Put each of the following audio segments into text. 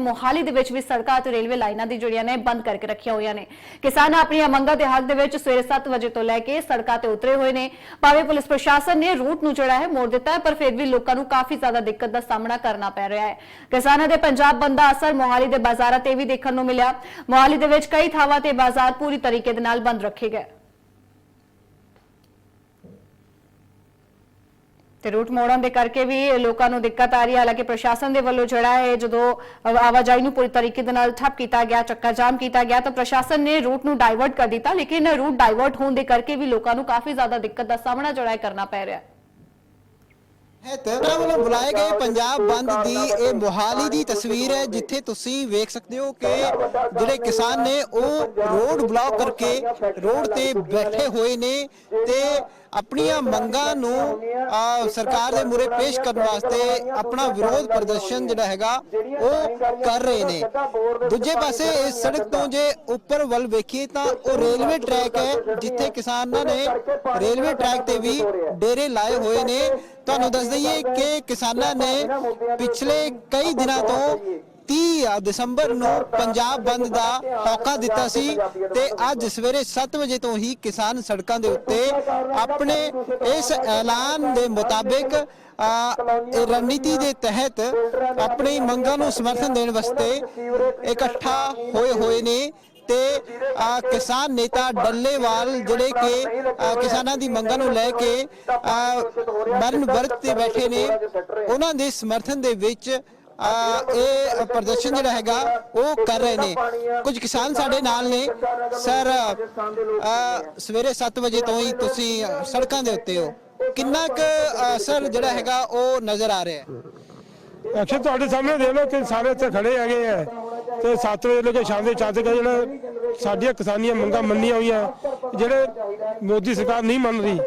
ਮੋਹਾਲੀ ਦੇ ਵਿੱਚ ਵੀ ਸੜਕਾਂ ਅਤੇ ਰੇਲਵੇ ਲਾਈਨਾਂ ਦੀ ਜਿਹੜੀਆਂ ਨੇ ਬੰਦ ਕਰਕੇ ਰੱਖੀਆਂ ਹੋਈਆਂ ਨੇ। ਕਿਸਾਨ ਆਪਣੀਆਂ ਮੰਗਾਂ ਦੇ ਹੱਕ ਦੇ ਵਿੱਚ ਸਵੇਰੇ 7 ਵਜੇ ਤੋਂ ਲੈ ਕੇ ਸੜਕਾਂ ਤੇ ਉਤਰੇ ਹੋਏ ਨੇ। ਭਾਵੇਂ ਪੁਲਿਸ ਪ੍ਰਸ਼ਾਸਨ ਨੇ ਰੂਟ ਨੂੰ ਜਿਹੜਾ ਹੈ ਮੋੜ ਦਿੱਤਾ ਹੈ, ਪਰ ਫਿਰ ਵੀ ਲੋਕਾਂ ਨੂੰ ਕਾਫੀ ਜ਼ਿਆਦਾ ਦਿੱਕਤ ਦਾ ਸਾਹਮਣਾ ਕਰਨਾ ਪੈ ਰਿਹਾ ਹੈ। ਕਿਸਾਨਾਂ ਦੇ ਪੰਜਾਬ ਬੰਦ ਦਾ ਅਸਰ ਮੋਹਾਲੀ ਦੇ ਬਾਜ਼ਾਰਾਂ ਤੇ ਵੀ ਦੇਖਣ ਨੂੰ ਮਿਲਿਆ। ਮੋਹਾਲੀ ਦੇ ਵਿੱਚ ਕਈ ਥਾਵਾਂ ਤੇ ਬਾਜ਼ਾਰ ਪੂਰੀ ਤਰੀਕੇ ਦੇ ਨਾਲ ਬੰਦ ਰੱਖੇ ਗਏ। ਤੇ ਰੂਟ ਮੋੜਨ ਦੇ ਕਰਕੇ ਵੀ ਲੋਕਾਂ ਨੂੰ ਦਿੱਕਤ ਆ ਰਹੀ ਹੈ। ਹਾਲਾਂਕਿ ਪ੍ਰਸ਼ਾਸਨ ਦੇ ਵੱਲੋਂ ਜਿਹੜਾ ਹੈ, ਜਦੋਂ ਆਵਾਜਾਈ ਨੂੰ ਪੂਰੀ ਤਰੀਕੇ ਦੇ ਨਾਲ ਠੱਪ ਕੀਤਾ ਗਿਆ ਚੱਕਾ ਜਾਮ ਕੀਤਾ ਗਿਆ, ਤਾਂ ਪ੍ਰਸ਼ਾਸਨ ਨੇ ਰੂਟ ਨੂੰ ਡਾਈਵਰਟ ਕਰ ਦਿੱਤਾ। ਲੇਕਿਨ ਰੂਟ ਡਾਈਵਰਟ ਹੋਣ ਦੇ ਕਰਕੇ ਵੀ ਲੋਕਾਂ ਨੂੰ ਕਾਫੀ ਜ਼ਿਆਦਾ ਦਿੱਕਤ ਦਾ ਸਾਹਮਣਾ ਜਿਹੜਾ ਕਰਨਾ ਪੈ ਰਿਹਾ ਹੈ। ਹੈ ਤੇਰਾ ਵੱਲੋਂ ਬੁਲਾਏ ਗਏ ਪੰਜਾਬ ਬੰਦ ਦੀ ਇਹ ਮੋਹਾਲੀ ਦੀ ਤਸਵੀਰ ਹੈ, ਜਿੱਥੇ ਤੁਸੀਂ ਵੇਖ ਸਕਦੇ ਹੋ ਕਿ ਜਿਹੜੇ ਕਿਸਾਨ ਨੇ ਉਹ ਰੋਡ ਬਲੌਕ ਕਰਕੇ ਰੋਡ ਤੇ ਬੈਠੇ ਹੋਏ ਨੇ ਤੇ ਆਪਣੀਆਂ ਮੰਗਾਂ ਨੂੰ ਸਰਕਾਰ ਦੇ ਮੂਹਰੇ ਪੇਸ਼ ਕਰਨ ਵਾਸਤੇ ਆਪਣਾ ਵਿਰੋਧ ਪ੍ਰਦਰਸ਼ਨ ਜਿਹੜਾ ਹੈਗਾ, ਉਹ ਕਰ ਰਹੇ ਨੇ। ਦੂਜੇ ਪਾਸੇ ਇਸ ਸੜਕ ਤੋਂ ਜੇ ਉੱਪਰ ਵੱਲ ਵੇਖੀਏ ਤਾਂ ਉਹ ਰੇਲਵੇ ਟਰੈਕ ਹੈ, ਜਿੱਥੇ ਕਿਸਾਨਾਂ ਨੇ ਰੇਲਵੇ ਟਰੈਕ ਤੇ ਵੀ ਡੇਰੇ ਲਾਏ ਹੋਏ ਨੇ। ਤੁਹਾਨੂੰ ਦੱਸ ਦਈਏ ਕਿ ਕਿਸਾਨਾਂ ਨੇ ਪਿਛਲੇ ਕਈ ਦਿਨਾਂ ਤੋਂ 30 ਦਸੰਬਰ ਨੂੰ ਪੰਜਾਬ ਬੰਦ ਦਾ ਹੋਕਾ ਦਿੱਤਾ ਸੀ ਤੇ ਅੱਜ ਸਵੇਰੇ 7 ਵਜੇ ਤੋਂ ਹੀ ਕਿਸਾਨ ਸੜਕਾਂ ਦੇ ਉੱਤੇ ਆਪਣੇ ਇਸ ਐਲਾਨ ਦੇ ਮੁਤਾਬਿਕ ਰਣਨੀਤੀ ਦੇ ਤਹਿਤ ਆਪਣੀ ਮੰਗਾਂ ਨੂੰ ਸਮਰਥਨ ਦੇਣ ਵਾਸਤੇ ਇਕੱਠਾ ਹੋਏ ਹੋਏ ਨੇ ਤੇ ਕਿਸਾਨ ਨੇਤਾ ਡੱਲੇਵਾਲ ਜਿਹੜੇ ਕਿ ਕਿਸਾਨਾਂ ਦੀ ਮੰਗਾਂ ਨੂੰ ਲੈ ਕੇ ਅ, ਮਰਨ ਵਰਤ ਤੇ ਬੈਠੇ ਨੇ। ਉਹਨਾਂ ਦੇ ਸਮਰਥਨ ਦੇ ਵਿੱਚ ਇਹ ਪ੍ਰਦਰਸ਼ਨ ਜਿਹੜਾ ਹੈਗਾ, ਉਹ ਕਰ ਰਹੇ ਨੇ। ਕੁਝ ਕਿਸਾਨ ਸਾਡੇ ਨਾਲ ਨੇ। ਸਰ ਸਵੇਰੇ 7 ਵਜੇ ਤੋਂ ਹੀ ਤੁਸੀਂ ਸੜਕਾਂ ਦੇ ਉੱਤੇ ਹੋ। ਕਿੰਨਾ ਕੁ ਅਸਰ ਜਿਹੜਾ ਹੈਗਾ, ਉਹ ਨਜ਼ਰ ਆ ਰਿਹਾ ਹੈ? ਅਕਸ਼ਰ ਤੁਹਾਡੇ ਸਾਹਮਣੇ ਦੇਖ ਲਓ ਕਿ ਸਾਰੇ ਇੱਥੇ ਖੜੇ ਹੈਗੇ ਆ। ਤੇ 7 ਵਜੇ ਲੈ ਸ਼ਾਮ ਦੇ 4 ਜਿਹੜਾ ਸਾਡੀਆਂ ਕਿਸਾਨੀਆਂ ਮੰਗਾਂ ਮੰਨੀਆਂ ਹੋਈਆਂ, ਜਿਹੜੇ ਮੋਦੀ ਸਰਕਾਰ ਨਹੀਂ ਮੰਨ ਰਹੀ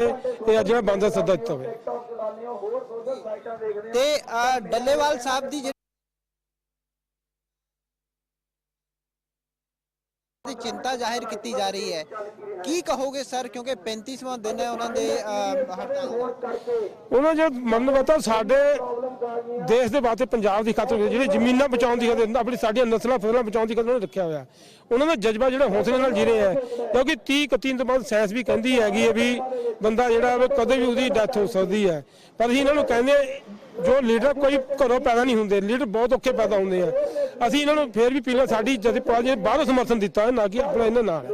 ਇਹ ਅੱਜ ਜਿਹੜਾ ਬੰਦ ਦਾ ਸੱਦਾ ਦਿੱਤਾ ਹੋਇਆ ਤੇ ਅ, ਡੱਲੇਵਾਲ ਸਾਹਿਬ ਦੀ ਜਿਹੜੀ ਚਿੰਤਾ ਜ਼ਾਹਿਰ ਕੀਤੀ ਜਾ ਰਹੀ ਹੈ। ਕੀ ਕਹੋਗੇ ਸਰ? ਕਿਉਂਕਿ 35ਵਾਂ ਦਿਨ ਹੈ, ਉਹਨਾਂ ਦੇ ਹੜਤਾਲ ਉਹਨਾਂ ਜੇ ਮੰਨ ਬਤਾ ਸਾਡੇ ਦੇਸ਼ ਦੇ ਵਾਸਤੇ ਪੰਜਾਬ ਦੀ ਖਾਤਰ ਜਿਹੜੇ ਜ਼ਮੀਨਾਂ ਬਚਾਉਣ ਦੀ ਖਾਤਰ, ਆਪਣੀ ਸਾਡੀਆਂ ਨਸਲਾਂ, ਫਸਲਾਂ ਬਚਾਉਣ ਦੀ ਖਾਤਰ ਉਹਨਾਂ ਰੱਖਿਆ ਹੋਇਆ। ਉਹਨਾਂ ਦਾ ਜਜ਼ਬਾ ਜਿਹੜਾ ਹੌਸਲੇ ਨਾਲ ਜੀ ਰਹੇ ਹੈ, ਕਿਉਂਕਿ 30 31 ਤੋਂ ਬਾਅਦ ਸਾਇੰਸ ਵੀ ਕਹਿੰਦੀ ਹੈਗੀ ਹੈ ਵੀ ਬੰਦਾ ਜਿਹੜਾ ਕਦੇ ਵੀ ਉਹਦੀ ਡੈਥ ਹੋ ਸਕਦੀ ਹੈ। ਪਰ ਅਸੀਂ ਇਹਨਾਂ ਨੂੰ ਕਹਿੰਦੇ ਜੋ ਲੀਡਰ ਕੋਈ ਘਰੋਂ ਪੈਦਾ ਨਹੀਂ ਹੁੰਦੇ, ਲੀਡਰ ਬਹੁਤ ਔਖੇ ਪੈਦਾ ਹੁੰਦੇ ਆ। ਅਸੀਂ ਇਹਨਾਂ ਨੂੰ ਫੇਰ ਵੀ ਪਹਿਲਾਂ ਸਾਡੀ ਜਦ ਪਾਜੇ ਬਾਹਰੋਂ ਸਮਰਥਨ ਦਿੱਤਾ ਨਾ ਕਿ ਆਪਣਾ ਇਹਨਾਂ ਨਾਲ।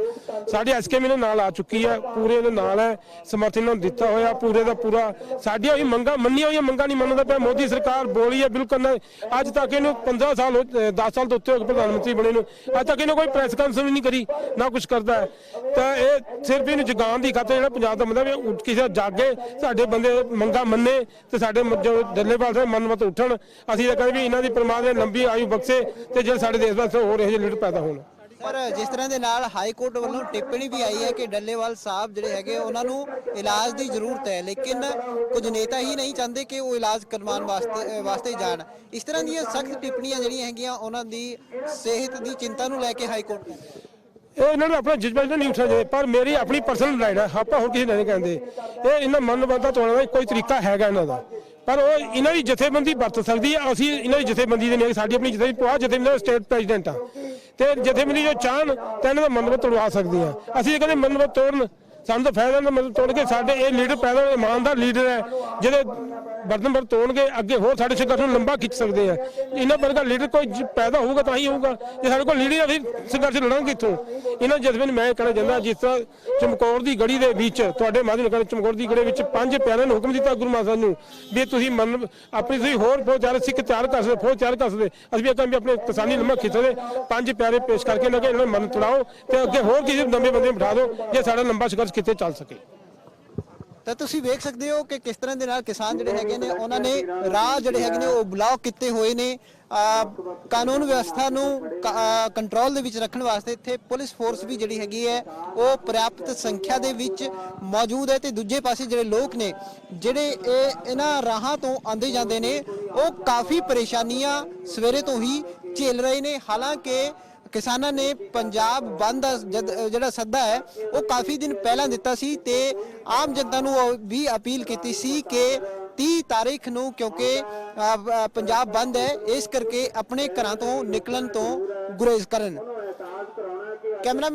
ਸਾਡੀ ਐਸਕੇਮ ਇਹਨਾਂ ਨਾਲ ਆ ਚੁੱਕੀ ਹੈ ਪੂਰੇ ਦੇ ਨਾਲ ਹੈ, ਸਮਰਥਨ ਇਹਨਾਂ ਨੂੰ ਦਿੱਤਾ ਹੋਇਆ, ਪੂਰੇ ਦਾ ਪੂਰਾ, ਸਾਡੀਆਂ ਵੀ ਮੰਗਾਂ, ਮੰਨੀਆਂ ਹੋਈਆਂ ਮੰਗਾਂ ਨਹੀਂ ਮੰਨਦਾ ਪਿਆ, ਮੋਦੀ ਸਰਕਾਰ ਬੋਲੀ ਹੈ ਬਿਲਕੁਲ ਨਾ, ਅੱਜ ਤੱਕ ਇਹਨੂੰ 15 ਸਾਲ ਹੋ 10 ਸਾਲ ਤੋਂ ਉੱਤੇ ਹੋ ਗਏ ਪ੍ਰਧਾਨ ਮੰਤਰੀ ਬਣੇ ਨੂੰ, ਅੱਜ ਤੱਕ ਇਹਨੂੰ ਕੋਈ ਪ੍ਰੈਸ ਕਾਨਫਰੰਸ ਨਹੀਂ ਕਰੀ, ਨਾ ਕੁਝ ਕਰਦਾ ਤਾਂ ਇਹ ਸਿਰਫ ਇਹਨੂੰ ਜਗਾਉਣ ਦੀ ਖਾਤਰ ਜਿਹੜਾ ਪੰਜਾਬ ਦਾ ਬੰਦਾ ਵੀ ਕਿਸੇ ਜਾਗੇ, ਸਾਡੇ ਬੰਦੇ ਮੰਗਾਂ ਮੰਨੇ, ਤੇ ਸਾਡੇ ਜੋ ਡੱਲੇਵਾਲ ਦੇ ਮਨ ਮਤ ਉੱਠਣ, ਅਸੀਂ ਤਾਂ ਕਹਿੰਦੇ ਵੀ ਇਹਨਾਂ ਦੀ ਪਰਮਾਤਮਾ ਲੰਬੀ ਆਯੂ ਬਖਸ਼ੇ, ਤੇ ਜੇ ਸਾਡੇ ਦੇਸ਼ ਵਾਸਤੇ ਹੋਰ ਇਹੋ ਜਿਹੇ ਲੀਡਰ ਪੈਦਾ ਹੋਣ। ਪਰ ਜਿਸ ਤਰ੍ਹਾਂ ਦੇ ਨਾਲ ਹਾਈ ਕੋਰਟ ਵੱਲੋਂ ਟਿੱਪਣੀ ਵੀ ਆਈ ਹੈ ਕਿ ਡੱਲੇਵਾਲ ਸਾਹਿਬ ਜਿਹੜੇ ਹੈਗੇ ਉਹਨਾਂ ਨੂੰ ਇਲਾਜ ਦੀ ਜ਼ਰੂਰਤ ਹੈ, ਲੇਕਿਨ ਕੁਝ ਨੇਤਾ ਹੀ ਨਹੀਂ ਚਾਹੁੰਦੇ ਕਿ ਉਹ ਇਲਾਜ ਕਰਵਾਉਣ ਵਾਸਤੇ ਵਾਸਤੇ ਜਾਣ। ਇਸ ਤਰ੍ਹਾਂ ਦੀਆਂ ਸਖਤ ਟਿੱਪਣੀਆਂ ਜਿਹੜੀਆਂ ਹੈਗੀਆਂ, ਉਹਨਾਂ ਦੀ ਸਿਹਤ ਦੀ ਚਿੰਤਾ ਨੂੰ ਲੈ ਕੇ ਹਾਈ ਕੋਰਟ ਇਹ ਇਹਨਾਂ ਨੂੰ ਆਪਣਾ ਜਜ਼ਬਾ ਨਹੀਂ ਉੱਠਣਾ ਪਰ ਮੇਰੀ ਆਪਣੀ ਪਰਸਨਲ ਰਾਈਡ ਹੈ। ਆਪਾਂ ਹੋਰ ਕਿਸੇ ਨੂੰ ਨਹੀਂ ਕਹਿੰਦੇ। ਇਹ ਇਹਨਾਂ ਮਨ ਬੰਦਾ ਤੋੜਨ ਦਾ ਕੋਈ ਤਰੀਕਾ ਹੈਗਾ ਇਹਨਾਂ ਦਾ। ਪਰ ਉਹ ਇਹਨਾਂ ਦੀ ਜਥੇਬੰਦੀ ਵਰਤ ਸਕਦੀ ਹੈ ਅਸੀਂ ਇਹਨਾਂ ਦੀ ਜਥੇਬੰਦੀ ਦੇ ਨਹੀਂ ਸਾਡੀ ਆਪਣੀ ਜਥੇਬੰਦੀ ਪਵਾ, ਜਥੇਬੰਦੀ ਦਾ ਸਟੇਟ ਪ੍ਰੈਜ਼ੀਡੈਂਟ ਆ। ਤੇ ਜਥੇਬੰਦੀ ਜੋ ਚਾਹਣ ਤਾਂ ਇਹਨਾਂ ਦਾ ਮਨੋਬਤ ਤੋੜਵਾ ਸਕਦੀ ਆ। ਅਸੀਂ ਇਹ ਕਹਿੰਦੇ ਮਨੋਬਤ ਤੋੜਨ, ਸਾਨੂੰ ਤਾਂ ਫਾਇਦਾ ਨਾ ਮਤਲਬ ਤੋੜ ਕੇ ਸਾਡੇ ਇਹ ਲੀਡਰ ਪੈਦਾ ਹੋਏ, ਇਮਾਨਦਾਰ ਲੀਡਰ ਹੈ ਜਿਹੜੇ ਬਰਤਨ ਬਰ ਅੱਗੇ ਹੋਰ ਸਾਡੇ ਸੰਘਰਸ਼ ਨੂੰ ਲੰਬਾ ਖਿੱਚ ਸਕਦੇ ਆ। ਇਹਨਾਂ ਵਰਗਾ ਲੀਡਰ ਕੋਈ ਪੈਦਾ ਹੋਊਗਾ ਤਾਂ ਹੀ ਹੋਊਗਾ। ਜੇ ਸਾਡੇ ਕੋਲ ਲੀਡਰ ਅਸੀਂ ਸੰਘਰਸ਼ ਲੜਾਂਗੇ ਕਿੱਥੋਂ? ਇਹਨਾਂ ਜਜ਼ਬੇ ਨੂੰ ਮੈਂ ਕਹਿਣਾ ਚਾਹੁੰਦਾ, ਜਿਸ ਤਰ੍ਹਾਂ ਚਮਕੌਰ ਦੀ ਗੜੀ ਦੇ ਵਿੱਚ, ਤੁਹਾਡੇ ਮਾਧਿਅਮ ਨਾਲ ਚਮਕੌਰ ਦੀ ਗੜੀ ਵਿੱਚ ਪੰਜ ਪਿਆਰਿਆਂ ਨੂੰ ਹੁਕਮ ਦਿੱਤਾ ਗੁਰੂ ਮਹਾਰਾਜ ਸਾਹਿਬ ਨੂੰ, ਵੀ ਤੁਸੀਂ ਮਨ, ਆਪਣੀ ਤੁਸੀਂ ਹੋਰ ਬਹੁਤ ਜ਼ਿਆਦਾ ਸਿੱਖ ਤਿਆਰ ਕਰ ਸਕਦੇ, ਫੌਜ ਤਿਆਰ ਕਰ ਸਕਦੇ, ਅਸੀਂ ਵੀ ਇਹ ਵੀ ਆਪਣੇ ਕਿਸਾਨੀ ਲੰਮਾ ਖਿੱਚਦੇ ਪੰਜ ਪਿਆਰੇ ਪੇਸ਼ ਕਰਕੇ ਇਹਨਾਂ ਨੂੰ ਮਨ ਤੁੜਾਓ ਤੇ ਅੱਗੇ ਹੋਰ ਕਿਸੇ ਨਵੇਂ ਬੰਦੇ ਨੂੰ ਬਿਠਾ ਦਿਓ, ਜੇ ਸਾਡਾ ਲੰਬਾ ਸੰਘਰਸ਼ ਕਿੱਥੇ ਚੱਲ ਸਕੇ। ਤਾਂ ਤੁਸੀਂ ਵੇਖ ਸਕਦੇ ਹੋ ਕਿ ਕਿਸ ਤਰ੍ਹਾਂ ਦੇ ਨਾਲ ਕਿਸਾਨ ਜਿਹੜੇ ਹੈਗੇ ਨੇ ਉਹਨਾਂ ਨੇ ਰਾਹ ਜਿਹੜੇ ਹੈਗੇ ਨੇ ਉਹ ਬਲੌਕ ਕੀਤੇ ਹੋਏ ਨੇ। ਕਾਨੂੰਨ ਵਿਵਸਥਾ ਨੂੰ ਕੰਟਰੋਲ ਦੇ ਵਿੱਚ ਰੱਖਣ ਵਾਸਤੇ ਇੱਥੇ ਪੁਲਿਸ ਫੋਰਸ ਵੀ ਜਿਹੜੀ ਹੈਗੀ ਹੈ ਉਹ ਪ੍ਰਾਪਤ ਸੰਖਿਆ ਦੇ ਵਿੱਚ ਮੌਜੂਦ ਹੈ ਤੇ ਦੂਜੇ ਪਾਸੇ ਜਿਹੜੇ ਲੋਕ ਨੇ ਜਿਹੜੇ ਇਹ ਇਹਨਾਂ ਰਾਹਾਂ ਤੋਂ ਆਉਂਦੇ ਜਾਂਦੇ ਨੇ ਉਹ ਕਾਫੀ ਪਰੇਸ਼ਾਨੀਆਂ ਸਵੇਰੇ ਤੋਂ ਹੀ ਝੇਲ ਰਹੇ ਨੇ। ਹਾਲਾਂਕਿ ਕਿਸਾਨਾਂ ਨੇ ਪੰਜਾਬ ਬੰਦ ਜਿਹੜਾ ਸੱਦਾ ਹੈ, ਉਹ ਕਾਫੀ ਦਿਨ ਪਹਿਲਾਂ ਦਿੱਤਾ ਸੀ ਤੇ ਆਮ ਜਨਤਾ ਨੂੰ ਵੀ ਅਪੀਲ ਕੀਤੀ ਸੀ ਕਿ 30 ਤਾਰੀਖ ਨੂੰ, ਕਿਉਂਕਿ ਪੰਜਾਬ ਬੰਦ ਹੈ, ਇਸ ਕਰਕੇ ਆਪਣੇ ਘਰਾਂ ਤੋਂ ਨਿਕਲਣ ਤੋਂ ਗੁਰੇਜ਼ ਕਰਨ। ਕੈਮਰਾ